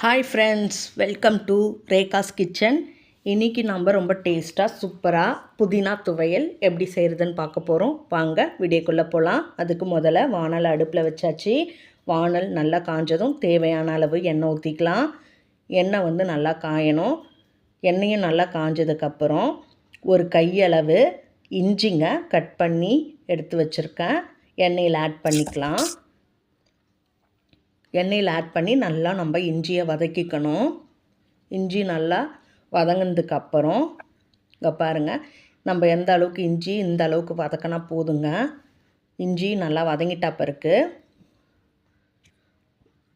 Hi friends welcome to Rekha's kitchen இன்றைக்கி நம்ம ரொம்ப டேஸ்ட்டாக சூப்பராக புதினா துவையல் எப்படி செய்கிறதுன்னு பார்க்க போகிறோம் வாங்க வீடியோக்குள்ளே போகலாம் அதுக்கு முதல்ல வானல் அடுப்பில் வச்சாச்சு. வானல் நல்லா காஞ்சதும் தேவையான அளவு எண்ணெய் ஊற்றிக்கலாம் எண்ணெய் வந்து நல்லா காயணும். எண்ணெயும் நல்லா காஞ்சதுக்கப்புறம் ஒரு கையளவு இஞ்சிங்க கட் பண்ணி எடுத்து வச்சுருக்கேன். எண்ணெயில் ஆட் பண்ணிக்கலாம். எண்ணெயில் ஆட் பண்ணி நல்லா நம்ம இஞ்சியை வதக்கிக்கணும். இஞ்சி நல்லா வதங்கினதுக்கு அப்புறம் இங்கே பாருங்கள் நம்ம எந்த அளவுக்கு இஞ்சி இந்த அளவுக்கு வதக்கினா போதுங்க. இஞ்சி நல்லா வதங்கிட்டா பிறகு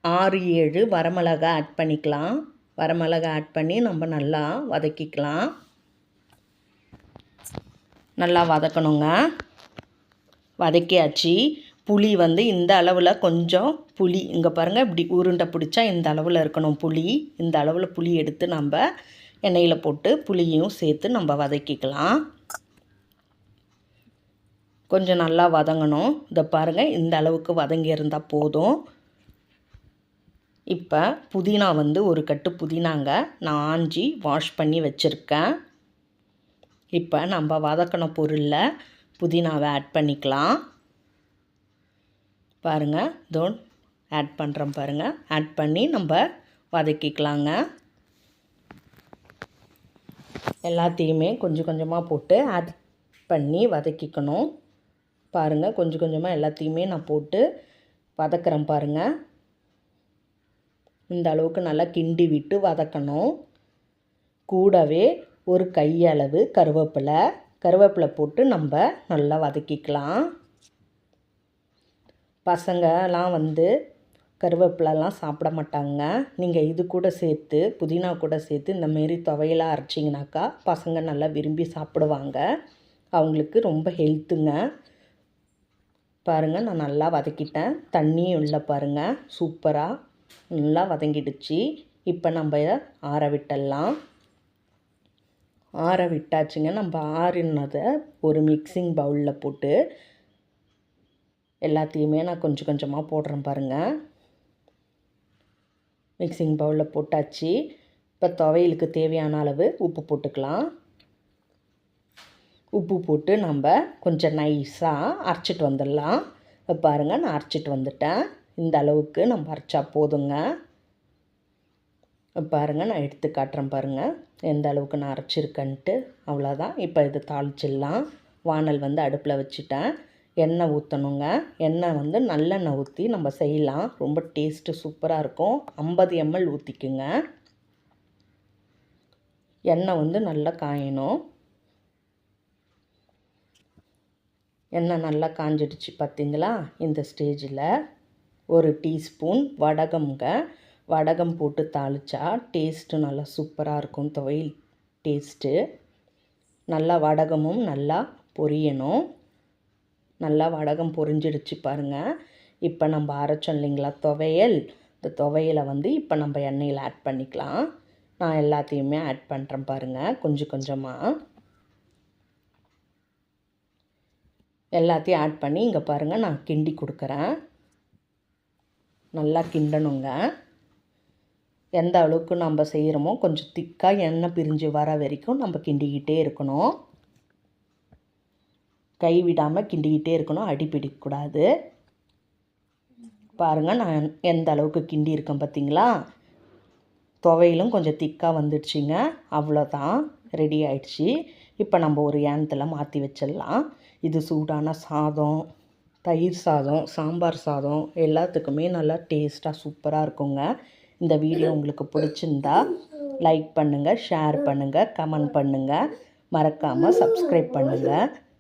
ஆறு ஏழு வரமிளகா ஆட் பண்ணிக்கலாம். வரமிளகா ஆட் பண்ணி நம்ம நல்லா வதக்கிக்கலாம். நல்லா வதக்கணுங்க. வதக்கியாச்சு. புளி வந்து இந்த அளவில் கொஞ்சம் புளி. இங்கே பாருங்கள் இப்படி உருண்டை பிடிச்சா இந்த அளவில் இருக்கணும் புளி. இந்த அளவில் புளி எடுத்து நம்ம எண்ணெயில் போட்டு புளியும் சேர்த்து நம்ம வதக்கிக்கலாம். கொஞ்சம் நல்லா வதங்கணும். இதை பாருங்கள் இந்த அளவுக்கு வதங்கி இருந்தால் போதும். இப்போ புதினா வந்து ஒரு கட்டு புதினாங்க நான் ஆஞ்சி வாஷ் பண்ணி வச்சுருக்கேன். இப்போ நம்ம வதக்கின பொருளில் புதினாவை ஆட் பண்ணிக்கலாம். பாருங்கள் தோன் ஆட் பண்ணுறோம் பாருங்கள் ஆட் பண்ணி நம்ம வதக்கிக்கலாங்க. எல்லாத்தையுமே கொஞ்சம் கொஞ்சமாக போட்டு ஆட் பண்ணி வதக்கிக்கணும். பாருங்கள் கொஞ்சம் கொஞ்சமாக எல்லாத்தையுமே நான் போட்டு வதக்கிறேன் பாருங்கள் இந்த அளவுக்கு நல்லா கிண்டி விட்டு வதக்கணும். கூடவே ஒரு கையளவு கருவேப்பிலை. கருவேப்பிலை போட்டு நம்ம நல்லா வதக்கிக்கலாம். பசங்கள்லாம் வந்து கருவேப்பிலலாம் சாப்பிட மாட்டாங்க. நீங்கள் இது கூட சேர்த்து புதினா கூட சேர்த்து இந்தமாரி துவையலாக அரைச்சிங்கனாக்கா பசங்க நல்லா விரும்பி சாப்பிடுவாங்க. அவங்களுக்கு ரொம்ப ஹெல்த்துங்க. பாருங்கள் நான் நல்லா வதக்கிட்டேன். தண்ணியும் இல்லை பாருங்கள் சூப்பராக நல்லா வதங்கிடுச்சு. இப்போ நம்ம ஆற விட்டுடலாம் ஆற விட்டாச்சுங்க. நம்ம ஆறினதை ஒரு மிக்சிங் பவுலில் போட்டு எல்லாத்தையுமே நான் கொஞ்சம் கொஞ்சமாக போடுறேன் பாருங்கள் மிக்சிங் பவுலில் போட்டாச்சு. இப்போ துவையலுக்கு தேவையான அளவு உப்பு போட்டுக்கலாம். உப்பு போட்டு நம்ம கொஞ்சம் நைஸாக அரைச்சிட்டு வந்துடலாம். பாருங்கள் நான் அரைச்சிட்டு வந்துட்டேன். இந்த அளவுக்கு நம்ம அரைச்சா போதுங்க. பாருங்கள் நான் எடுத்து காட்டுறேன் பாருங்கள் எந்த அளவுக்கு நான் அரைச்சிருக்கேன்ட்டு. அவ்வளோதான் இப்போ இது தாளிச்சிடலாம். வானல் வந்து அடுப்பில் வச்சுட்டேன். எண்ணெய் ஊற்றணுங்க எண்ணெய் வந்து நல்லெண்ணெய் ஊற்றி நம்ம செய்யலாம். ரொம்ப டேஸ்ட்டு சூப்பராக இருக்கும். ஐம்பது எம்எல் ஊற்றிக்குங்க எண்ணெய் வந்து நல்லா காயணும். எண்ணெய் நல்லா காஞ்சிடுச்சு பார்த்திங்களா இந்த ஸ்டேஜில் ஒரு டீஸ்பூன் வடகம்ங்க. வடகம் போட்டு தாளித்தா டேஸ்ட்டு நல்லா சூப்பராக இருக்கும். துவையல் டேஸ்ட்டு நல்லா வடகமும் நல்லா பொரியணும். நல்லா வடகம் பொரிஞ்சிடுச்சு பாருங்கள் இப்போ நம்ம அரைச்சோம் இல்லைங்களா துவையல். இந்த துவையலை வந்து இப்போ நம்ம எண்ணெயில் ஆட் பண்ணிக்கலாம். நான் எல்லாத்தையுமே ஆட் பண்ணுறேன் பாருங்கள் கொஞ்சம் கொஞ்சமாக எல்லாத்தையும் ஆட் பண்ணி இங்கே பாருங்கள் நான் கிண்டி கொடுக்குறேன். நல்லா கிண்டணுங்க. எந்த அளவுக்கு நம்ம செய்கிறோமோ கொஞ்சம் திக்காக எண்ணெய் பிரிஞ்சு வர வரைக்கும் நம்ம கிண்டிக்கிட்டே இருக்கணும். கை விடாமல் கிண்டிக்கிட்டே இருக்கணும் அடி பிடிக்கக்கூடாது பாருங்கள் நான் எந்த அளவுக்கு கிண்டி இருக்கேன் பார்த்தீங்களா துவையிலும் கொஞ்சம் திக்காக வந்துடுச்சிங்க. அவ்வளோதான் ரெடி ஆயிடுச்சு. இப்போ நம்ம ஒரு ஏனத்தில் மாற்றி வச்சிடலாம். இது சூடான சாதம் தயிர் சாதம் சாம்பார் சாதம் எல்லாத்துக்குமே நல்லா டேஸ்ட்டாக சூப்பராக இருக்குங்க. இந்த வீடியோ உங்களுக்கு பிடிச்சிருந்தா லைக் பண்ணுங்கள் ஷேர் பண்ணுங்கள் கமெண்ட் பண்ணுங்கள் மறக்காமல் சப்ஸ்கிரைப் பண்ணுங்கள்